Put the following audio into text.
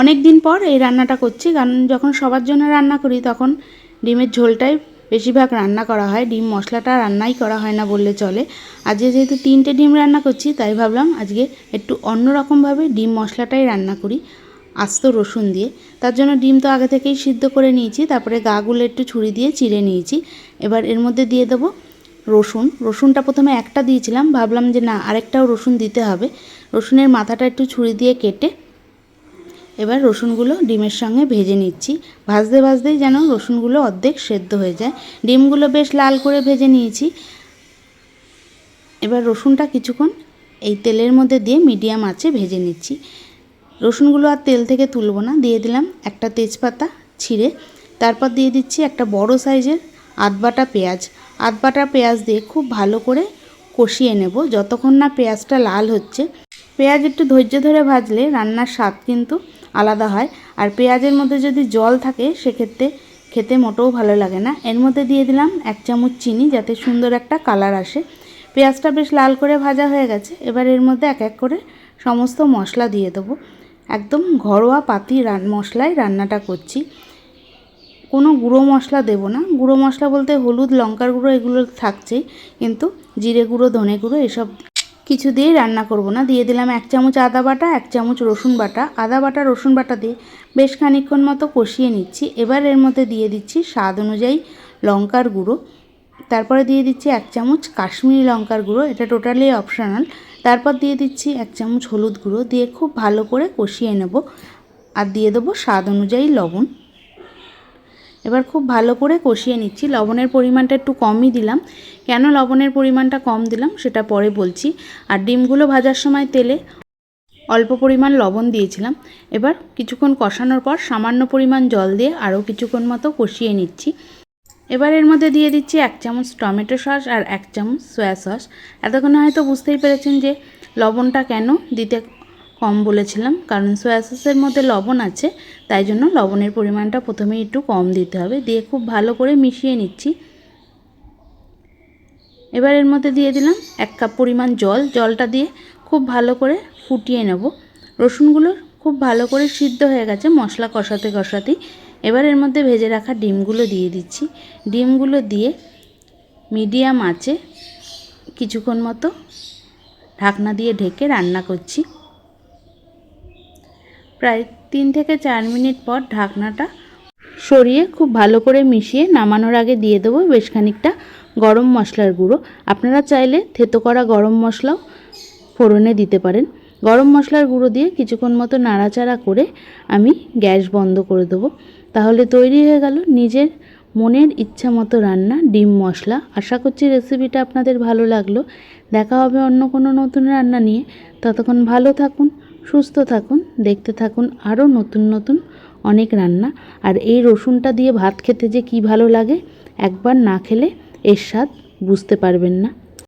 অনেক দিন পর এই রান্নাটা করছি, কারণ যখন সবার জন্য রান্না করি তখন ডিমের ঝোলটাই বেশিরভাগ রান্না করা হয়, ডিম মশলাটা রান্নাই করা হয় না বললে চলে। আজকে যেহেতু তিনটে ডিম রান্না করছি, তাই ভাবলাম আজকে একটু অন্যরকমভাবে ডিম মশলাটাই রান্না করি, আস্ত রসুন দিয়ে। তার জন্য ডিম তো আগে থেকেই সিদ্ধ করে নিয়েছি, তারপরে গাগুলো একটু ছুরি দিয়ে চিড়ে নিয়েছি। এবার এর মধ্যে দিয়ে দেবো রসুন। রসুনটা প্রথমে একটা দিয়েছিলাম, ভাবলাম যে না, আরেকটাও রসুন দিতে হবে। রসুনের মাথাটা একটু ছুরি দিয়ে কেটে এবার রসুনগুলো ডিমের সঙ্গে ভেজে নিচ্ছি। ভাজতে ভাজতেই যেন রসুনগুলো অর্ধেক সেদ্ধ হয়ে যায়। ডিমগুলো বেশ লাল করে ভেজে নিয়েছি। এবার রসুনটা কিছুক্ষণ এই তেলের মধ্যে দিয়ে মিডিয়াম আঁচে ভেজে নিচ্ছি। রসুনগুলো আর তেল থেকে তুলব না। দিয়ে দিলাম একটা তেজপাতা ছিঁড়ে। তারপর দিয়ে দিচ্ছি একটা বড় সাইজের আধবাটা পেঁয়াজ। আধবাটা পেঁয়াজ দিয়ে খুব ভালো করে কষিয়ে নেব। যতক্ষণ না পেঁয়াজটা লাল হচ্ছে। পেঁয়াজ একটু ধৈর্য ধরে ভাজলে রান্নার স্বাদ কিন্তু আলাদা হয়। আর পেঁয়াজের মধ্যে যদি জল থাকে, সেক্ষেত্রে খেতে মোটেও ভালো লাগে না। এর মধ্যে দিয়ে দিলাম এক চামচ চিনি, যাতে সুন্দর একটা কালার আসে। পেঁয়াজটা বেশ লাল করে ভাজা হয়ে গেছে। এবার এর মধ্যে এক এক করে সমস্ত মশলা দিয়ে দেবো। একদম ঘরোয়া পাতি রান মশলায় রান্নাটা করছি। কোনো গুঁড়ো মশলা দেবো না। গুঁড়ো মশলা বলতে হলুদ, লঙ্কার গুঁড়ো এগুলো থাকছেই। কিন্তু জিরে গুঁড়ো, ধনে গুঁড়ো এসব কিছু দিয়েই রান্না করব না। দিয়ে দিলাম এক চামচ আদা বাটা, এক চামচ রসুন বাটা। আদা বাটা, রসুন বাটা দিয়ে বেশ খানিকক্ষণ মতো কষিয়ে নিচ্ছি। এবার এর মধ্যে দিয়ে দিচ্ছি স্বাদ অনুযায়ী লঙ্কার গুঁড়ো। তারপরে দিয়ে দিচ্ছি এক চামচ কাশ্মীরি লঙ্কার গুঁড়ো, এটা টোটালি অপশনাল। তারপর দিয়ে দিচ্ছি এক চামচ হলুদ গুঁড়ো, দিয়ে খুব ভালো করে কষিয়ে নেব। আর দিয়ে দেবো স্বাদ অনুযায়ী লবণ। এবার খুব ভালো করে কষিয়ে নিচ্ছি। লবণের পরিমাণটা একটু কমই দিলাম। কেন লবণের পরিমাণটা কম দিলাম সেটা পরে বলছি। আর ডিমগুলো ভাজার সময় তেলে অল্প পরিমাণ লবণ দিয়েছিলাম। এবার কিছুক্ষণ কষানোর পর সামান্য পরিমাণ জল দিয়ে আরও কিছুক্ষণ মতো কষিয়ে নিচ্ছি। এবার এর মধ্যে দিয়ে দিচ্ছি এক চামচ টমেটো সস আর এক চামচ সয়া সস। এতক্ষণে হয়তো বুঝতেই পেরেছেন যে লবণটা কেন দিতে কম বলেছিলাম, কারণ সয়া সসের মধ্যে লবণ আছে, তাই জন্য লবণের পরিমাণটা প্রথমেই একটু কম দিতে হবে। দিয়ে খুব ভালো করে মিশিয়ে নিচ্ছি। এবার এর মধ্যে দিয়ে দিলাম এক কাপ পরিমাণ জল। জলটা দিয়ে খুব ভালো করে ফুটিয়ে নেব। রসুনগুলো খুব ভালো করে সিদ্ধ হয়ে গেছে, মশলা কষাতে কষাতেই। এবার এর মধ্যে ভেজে রাখা ডিমগুলো দিয়ে দিচ্ছি। ডিমগুলো দিয়ে মিডিয়াম আঁচে কিছুক্ষণ মতো ঢাকনা দিয়ে ঢেকে রান্না করছি। প্রায় তিন থেকে চার মিনিট পর ঢাকনাটা সরিয়ে খুব ভালো করে মিশিয়ে নামানোর আগে দিয়ে দেবো বেশ খানিকটা গরম মশলার গুঁড়ো। আপনারা চাইলে থেতো করা গরম মশলাও ফোড়নে দিতে পারেন। গরম মশলার গুঁড়ো দিয়ে কিছুক্ষণ মতো নাড়াচাড়া করে আমি গ্যাস বন্ধ করে দেবো। তাহলে তৈরি হয়ে গেল নিজের মনের ইচ্ছা মতো রান্না ডিম মশলা। আশা করছি রেসিপিটা আপনাদের ভালো লাগল। দেখা হবে অন্য কোনো নতুন রান্না নিয়ে। ততক্ষণ ভালো থাকুন। সুস্থ থাকুন, দেখতে থাকুন, আরও নতুন নতুন অনেক রান্না। আর এই রসুনটা দিয়ে ভাত খেতে যে কি ভালো লাগে, একবার না খেলে এর স্বাদ বুঝতে পারবেন না।